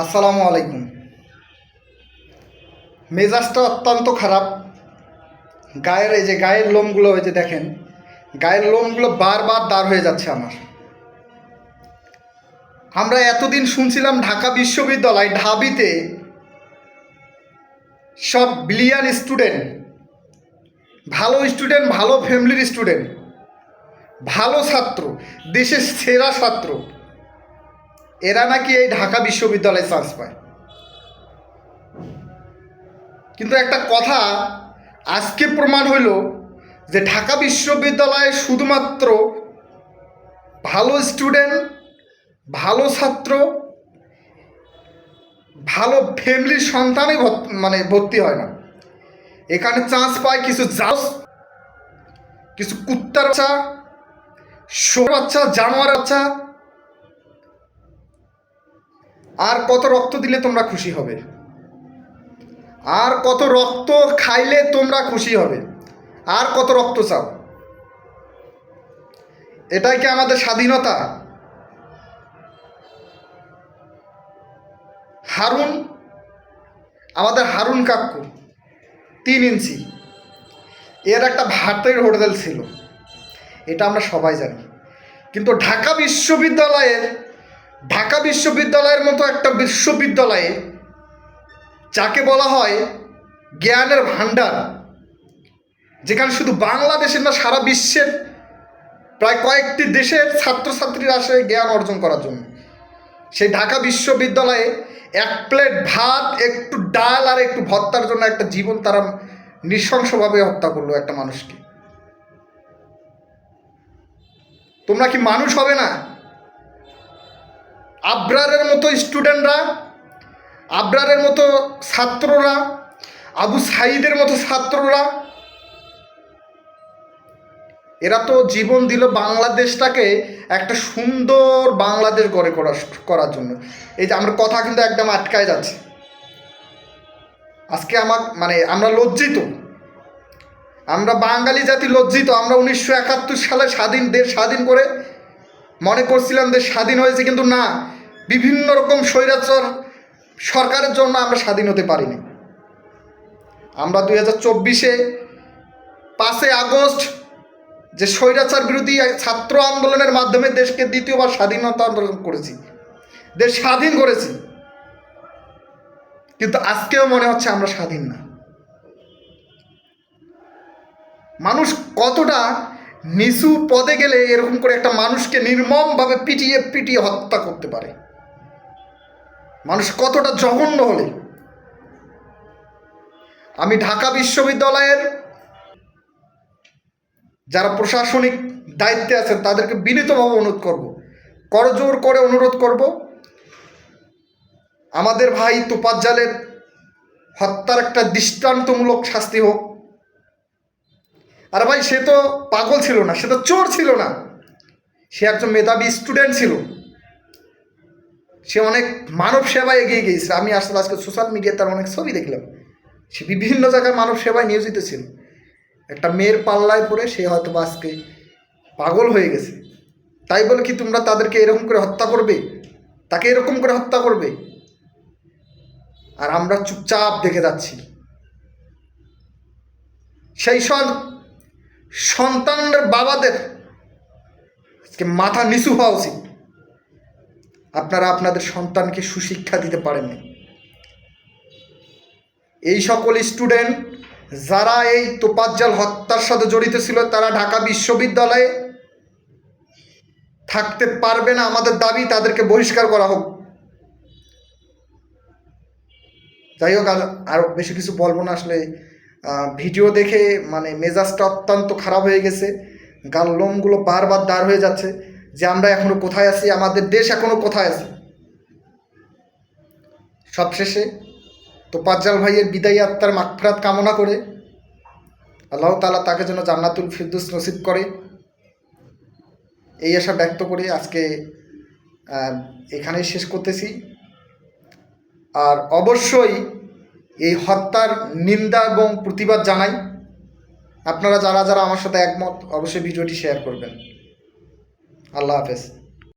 আসসালামু আলাইকুম। মেজাজটা অত্যন্ত খারাপ। গায়ের এই যে গায়ের লোমগুলো ওই যে দেখেন, গায়ের লোমগুলো বারবার দাঁড় হয়ে যাচ্ছে আমার। আমরা এতদিন শুনছিলাম ঢাকা বিশ্ববিদ্যালয় ঢাবিতে সব বিলিয়ান স্টুডেন্ট, ভালো স্টুডেন্ট, ভালো ফ্যামিলির স্টুডেন্ট, ভালো ছাত্র, দেশের সেরা ছাত্র। এরা নাকি এই ঢাকা বিশ্ববিদ্যালয়ে চান্স পায়। কিন্তু একটা কথা, আজকে প্রমাণ হইল যে ঢাকা বিশ্ববিদ্যালয়ে শুধুমাত্র ভালো স্টুডেন্ট ভালো ছাত্র, ভালো ফ্যামিলির সন্তানই মানে ভর্তি হয় না। এখানে চান্স পায় কিছু জাস কিছু কুত্তার বাচ্চা, শোর বাচ্চা জানোয়ার বাচ্চা আর কত রক্ত দিলে তোমরা খুশি হবে? আর কত রক্ত খাইলে তোমরা খুশি হবে? আর কত রক্ত চাও? এটাই কি আমাদের স্বাধীনতা? হারুন, আমাদের হারুন কাকু, তিন ইঞ্চি। এর একটা ভাতের হোটেল ছিল। এটা আমরা সবাই জানি। কিন্তু ঢাকা বিশ্ববিদ্যালয়ের ঢাকা বিশ্ববিদ্যালয়ের মতো একটা বিশ্ববিদ্যালয়ে যাকে বলা হয় জ্ঞানের ভাণ্ডার, যেখানে শুধু বাংলাদেশের না, সারা বিশ্বের প্রায় কয়েকটি দেশের ছাত্রছাত্রীরা আসে জ্ঞান অর্জন করার জন্য। সেই ঢাকা বিশ্ববিদ্যালয়ে এক প্লেট ভাত, একটু ডাল আর একটু ভত্তার জন্য একটা জীবন তারা নৃশংসভাবে হত্যা করল একটা মানুষকে। তোমরা কি মানুষ হবে না? আবরারের মতো স্টুডেন্টরা, আবরারের মতো ছাত্ররা, আবু সাইদের মতো ছাত্ররা, এরা তো জীবন দিল বাংলাদেশটাকে একটা সুন্দর বাংলাদেশ গড়ে করা, করার জন্য। এই যে আমরা কথা কিন্তু একদম আটকায় যাচ্ছে। আজকে আমার মানে আমরা লজ্জিত। আমরা বাঙালি জাতি লজ্জিত। আমরা উনিশশো একাত্তর সালে স্বাধীন দেশ স্বাধীন করে মনে করছিলাম দেশ স্বাধীন হয়েছে, কিন্তু না। বিভিন্ন রকম স্বৈরাচার সরকারের জন্য আমরা স্বাধীন হতে পারিনি। আমরা দুই হাজার চব্বিশে পাঁচই আগস্ট যে স্বৈরাচার বিরোধী ছাত্র আন্দোলনের মাধ্যমে দেশকে দ্বিতীয়বার স্বাধীনতা আন্দোলন করেছি। দেশ স্বাধীন করেছি। কিন্তু আজকেও মনে হচ্ছে আমরা স্বাধীন না। মানুষ কতটা নিচু পদে গেলে এরকম করে একটা মানুষকে নির্মমভাবে পিটিয়ে পিটিয়ে হত্যা করতে পারে? মানুষ কতটা জঘন্য হলে? আমি ঢাকা বিশ্ববিদ্যালয়ের যারা প্রশাসনিক দায়িত্বে আছেন, তাদেরকে বিনীতভাবে অনুরোধ করব। করজোর করে অনুরোধ করব। আমাদের ভাই তোপাজ্জালের হত্যার একটা দৃষ্টান্তমূলক শাস্তি হোক। আর ভাই, সে তো পাগল ছিল না, সে তো চোর ছিল না। সে একজন মেধাবী স্টুডেন্ট ছিল। সে অনেক মানব সেবায় এগিয়ে গিয়েছে আমি আসলে আজকে সোশ্যাল মিডিয়াতে তার অনেক ছবি দেখলাম। সে বিভিন্ন জায়গায় মানব সেবায় নিয়োজিত ছিল। একটা মেয়ের পাল্লায় পড়ে সে হয়তো আজকে পাগল হয়ে গেছে। তাই বলে কি তোমরা তাদেরকে এরকম করে হত্যা করবে? তাকে এরকম করে হত্যা করবে? আর আমরা চুপচাপ দেখে যাচ্ছি। সেই সব সন্তানের বাবাদের আজকে মাথা নিচু হওয়া উচিত। আপনারা আপনাদের সন্তানকে সুশিক্ষা দিতে পারেননি। এই সকল স্টুডেন্ট যারা এই তোপাজ্জাল হত্যার সাথে জড়িত ছিল, তারা ঢাকা বিশ্ববিদ্যালয়ে থাকতে পারবে না। আমাদের দাবি তাদেরকে বহিষ্কার করা হোক। যাই হোক, আর- আর বেশি কিছু বলব না। আসলে ভিডিও দেখে মানে মেজাজটা অত্যন্ত খারাপ হয়ে গেছে। গাল লোমগুলো বারবার দাঁড় হয়ে যাচ্ছে। যে আমরা এখনও কোথায় আছি, আমাদের দেশ এখনও কোথায় আছে? সবশেষে তো পাজ্জাল ভাইয়ের বিদায়ী আত্মার মাগফিরাত কামনা করে আল্লাহ তালা তাকে যেন জান্নাতুল ফিরদুস নসিব করে। এই আশা ব্যক্ত করে আজকে এখানেই শেষ করতেছি। আর অবশ্যই এই হত্যার নিন্দা এবং প্রতিবাদ জানাই। আপনারা যারা যারা আমার সাথে একমত, অবশ্যই ভিডিওটি শেয়ার করবেন। আল্লাহ হাফেজ।